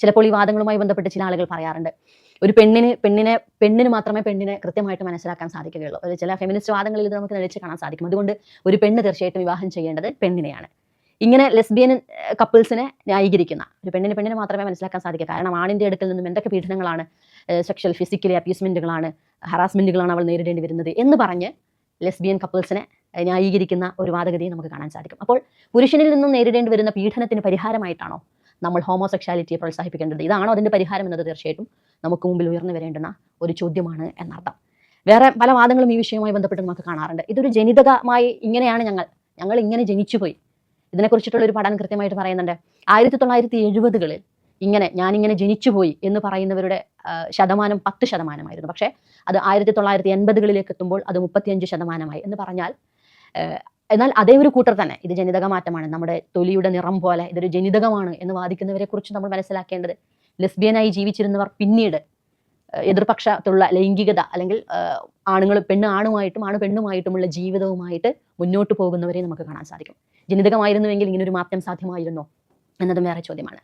ചിലപ്പോൾ ഈ വാദങ്ങളുമായി ബന്ധപ്പെട്ട് ചില ആളുകൾ പറയാറുണ്ട്. ഒരു പെണ്ണിന് പെണ്ണിനെ പെണ്ണിന് മാത്രമേ പെണ്ണിനെ കൃത്യമായിട്ട് മനസ്സിലാക്കാൻ സാധിക്കുകയുള്ളൂ. അത് ചില ഫെമിനിസ്റ്റ് വാദങ്ങളിൽ ഇത് നമുക്ക് നിലച്ച് കാണാൻ സാധിക്കും. അതുകൊണ്ട് ഒരു പെണ്ണ് തീർച്ചയായിട്ടും വിവാഹം ചെയ്യേണ്ടത് പെണ്ണിനെയാണ്. ഇങ്ങനെ ലെസ്ബിയൻ കപ്പിൾസിനെ ന്യായീകരിക്കുന്ന ഒരു പെണ്ണിന് പെണ്ണിനെ മാത്രമേ മനസ്സിലാക്കാൻ സാധിക്കൂ. കാരണം ആണിന്റെ അടുക്കൽ നിന്നും എന്തൊക്കെ പീഡനങ്ങളാണ് സെക്ഷൽ ഫിസിക്കലി അബ്യൂസ്മെന്റുകളാണ് ഹറാസ്മെന്റുകളാണ് അവൾ നേരിടേണ്ടി വരുന്നത് എന്ന് പറഞ്ഞ് ലെസ്ബിയൻ കപ്പിൾസിനെ ന്യായീകരിക്കുന്ന ഒരു വാദഗതിയെ നമുക്ക് കാണാൻ സാധിക്കും. അപ്പോൾ പുരുഷനിൽ നിന്നും നേരിടേണ്ടി വരുന്ന പീഡനത്തിന് പരിഹാരമായിട്ടാണോ നമ്മൾ ഹോമോസെക്ഷാലിറ്റിയെ പ്രോത്സാഹിപ്പിക്കേണ്ടത്. ഇതാണോ അതിന്റെ പരിഹാരം എന്നത് തീർച്ചയായിട്ടും നമുക്ക് മുമ്പിൽ ഉയർന്നു വരേണ്ടുന്ന ഒരു ചോദ്യമാണ് എന്നർത്ഥം. വേറെ പല വാദങ്ങളും ഈ വിഷയവുമായി ബന്ധപ്പെട്ട് നമുക്ക് കാണാറുണ്ട്. ഇതൊരു ജനിതകമായി ഇങ്ങനെയാണ് ഞങ്ങൾ. ഞങ്ങൾ ഇങ്ങനെ ജനിച്ചുപോയി. ഇതിനെക്കുറിച്ചിട്ടുള്ള ഒരു പഠനം കൃത്യമായിട്ട് പറയുന്നുണ്ട്. ആയിരത്തി തൊള്ളായിരത്തി എഴുപതുകളിൽ ഇങ്ങനെ ഞാനിങ്ങനെ ജനിച്ചുപോയി എന്ന് പറയുന്നവരുടെ ശതമാനം പത്ത് ശതമാനമായിരുന്നു. പക്ഷേ അത് ആയിരത്തി തൊള്ളായിരത്തി എൺപതുകളിലേക്ക് എത്തുമ്പോൾ അത് മുപ്പത്തിയഞ്ച് ശതമാനമായി എന്ന് പറഞ്ഞാൽ എന്നാൽ അതേ ഒരു കൂട്ടർ തന്നെ. ഇത് ജനിതക മാറ്റമാണ് നമ്മുടെ തൊലിയുടെ നിറം പോലെ ഇതൊരു ജനിതകമാണ് എന്ന് വാദിക്കുന്നവരെ കുറിച്ച് നമ്മൾ മനസ്സിലാക്കേണ്ടത്. ലെസ്ബിയനായി ജീവിച്ചിരുന്നവർ പിന്നീട് എതിർപക്ഷത്തുള്ള ലൈംഗികത അല്ലെങ്കിൽ ആണുങ്ങൾ പെണ്ണ് ആണുമായിട്ടും ആണ് പെണ്ണുമായിട്ടുമുള്ള ജീവിതവുമായിട്ട് മുന്നോട്ട് പോകുന്നവരെ നമുക്ക് കാണാൻ സാധിക്കും. ജനിതകമായിരുന്നുവെങ്കിൽ ഇങ്ങനൊരു മാറ്റം സാധ്യമായിരുന്നോ? എന്നതും വേറെ ചോദ്യമാണ്.